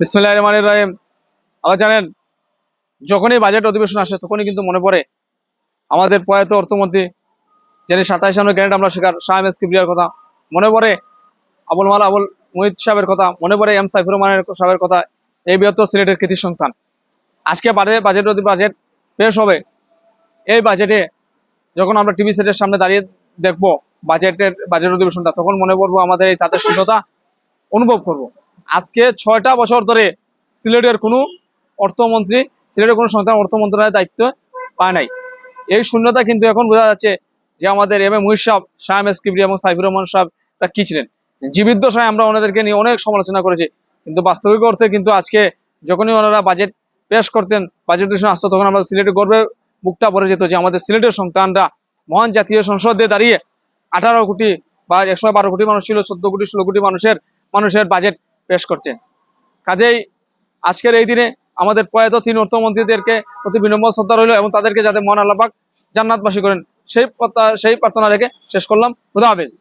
বিসমুল্লাহ রহিম। আবার জানেন, যখনই বাজেট অধিবেশন আসে তখনই কিন্তু মনে পড়ে আমাদের প্রয়াত অর্থমন্ত্রী, যিনি সাতাইশ সামনে গ্যারেন্ট আমরা শেখার শাহ এস কিবরিয়ার কথা মনে পড়ে, আবুল মাল, আবুল মুহিত সাহেবের কথা মনে পড়ে, এম সাইফুর রহমানের সাহেবের কথা, এই বৃহত্তর সিলেটের কৃতি সন্তান। আজকে বাজেট বাজেট বাজেট পেশ হবে। এই বাজেটে যখন আমরা টিভি সেটের সামনে দাঁড়িয়ে দেখব বাজেটের, বাজেট অধিবেশনটা, তখন মনে পড়ব আমাদের এই তাদের শূন্যতা অনুভব করব। আজকে ছয়টা বছর ধরে সিলেটের কোনো অর্থমন্ত্রী, সিলেটের কোনো সন্তান অর্থ মন্ত্রণালয়ের দায়িত্ব পায় নাই। এই শূন্যতা কিন্তু এখন বোঝা যাচ্ছে যে আমাদের এম এ মুহির সাহেব, শাহ এস কিবরি এবং সাইফুর রহমান সাহেব তা কি ছিলেন? জীবিত সময় আমরা ওনাদেরকে নিয়ে অনেক সমালোচনা করেছি। কিন্তু বাস্তবিক অর্থে কিন্তু আজকে যখনই ওনারা বাজেট পেশ করতেন বাজেট অধিবেশন আসতো, তখন আমরা সিলেটের গর্বে বুকটা পড়ে যেত যে আমাদের সিলেটের সন্তানরা মহান জাতীয় সংসদে দাঁড়িয়ে আঠারো কোটি বা একশো বারো কোটি মানুষ ছিল, চোদ্দ কোটি, ষোলো কোটি মানুষের মানুষের বাজেট পেশ করছে। কাজেই আজকের এই দিনে আমাদের প্রয়াত তিন অর্থমন্ত্রীদেরকে অতি বিনম্র শ্রদ্ধা রইল এবং তাদেরকে যাতে মন আল্লাপাক জান্নাতবাসী করেন। সেই সেই প্রার্থনা রেখে শেষ করলাম। খুদা হাফেজ।